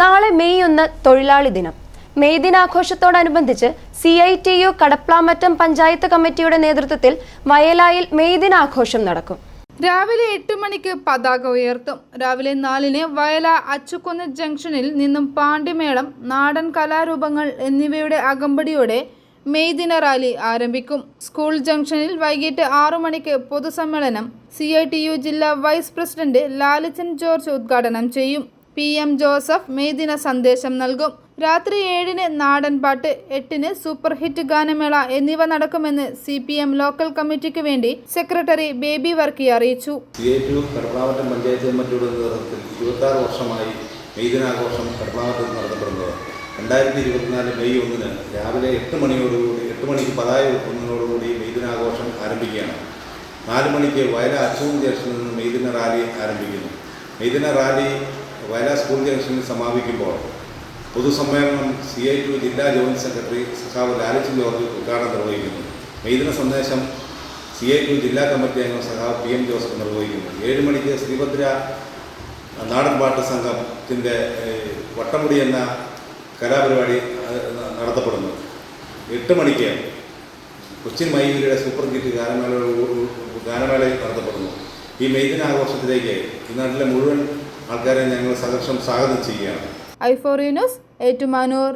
നാളെ മെയ് ഒന്ന് തൊഴിലാളി ദിനം. May ദിനാഘോഷത്തോടനുബന്ധിച്ച് C I T U Kadaplamattam panchayat കമ്മിറ്റിയുടെ നേതൃത്വത്തിൽ വയലായിൽ മെയ് ദിനാഘോഷം നടക്കും. രാവിലെ എട്ട് മണിക്ക് പതാക ഉയർത്തും. രാവിലെ നാലിന് വയല അച്ചുകുന്ന് ജംഗ്ഷനിൽ നിന്നും പാണ്ടിമേളം നാടൻ കലാരൂപങ്ങൾ എന്നിവയുടെ അകമ്പടിയോടെ മെയ് ദിന റാലി ആരംഭിക്കും. സ്കൂൾ ജംഗ്ഷനിൽ വൈകിട്ട് ആറു മണിക്ക് പൊതുസമ്മേളനം സി ഐ ടി യു ജില്ലാ വൈസ് പ്രസിഡന്റ് ലാലിച്ചൻ ജോർജ് ഉദ്ഘാടനം ചെയ്യും. പി എം ജോസഫ് മെയ്ദിന സന്ദേശം നൽകും. രാത്രി ഏഴിന് നാടൻപാട്ട് എട്ടിന് സൂപ്പർ ഹിറ്റ് ഗാനമേള എന്നിവ നടക്കുമെന്ന് സി പി എം ലോക്കൽ കമ്മിറ്റിക്ക് വേണ്ടി സെക്രട്ടറി ബേബി വർക്കി അറിയിച്ചു. വർഷമായി മെയ് ദിനാഘോഷം കടപ്ലാവറ്റത്തിൽ നടത്തപ്പെടുന്നത് രണ്ടായിരത്തി ഇരുപത്തിനാല് മെയ് ഒന്നിന് രാവിലെ എട്ട് മണിയോടുകൂടി എട്ട് മണിക്ക് പതായ ഒന്നിനോടുകൂടി മെയ്ദിനാഘോഷം ആരംഭിക്കുകയാണ്. നാല് മണിക്ക് വയല അച്ചൂൺ ജംഗ്ഷനിൽ നിന്ന് മെയ്ദിന റാലി ആരംഭിക്കുന്നു. മെയ്ദിന റാലി വയല സ്കൂൾ ജംഗ്ഷനിൽ സമാപിക്കുമ്പോൾ പൊതുസമ്മേളനം സി ഐ ടു ജില്ലാ ജോയിന്റ് സെക്രട്ടറി സഖാവ് ലാലിച്ചൻ ജോർജ് ഉദ്ഘാടനം നിർവഹിക്കുന്നു. മെയ്ദിന സന്ദേശം സി ഐ ടു ജില്ലാ കമ്മിറ്റി അംഗം സഖാവ് പി എം ജോസഫ് നിർവഹിക്കുന്നു. ഏഴ് മണിക്ക് ശ്രീഭദ്ര നാടൻ പാട്ട് സംഘത്തിന്റെ വട്ടമുടി എന്ന കലാപരിപാടി നടത്തപ്പെടുന്നു. എട്ട് മണിക്ക് കൊച്ചിൻ മൈവിലിയുടെ സൂപ്പർ ഹിറ്റ് ഗാനമേള ഗാനമേള നടത്തപ്പെടുന്നു. ഈ മെയ്ദിന ആഘോഷത്തിലേക്ക് ഈ നാട്ടിലെ മുഴുവൻ ആൾക്കാരെ ഞങ്ങൾ സഹർഷം സ്വാഗതം ചെയ്യുകയാണ്. ഐഫോറിയൂസ് ഏറ്റുമാനൂർ.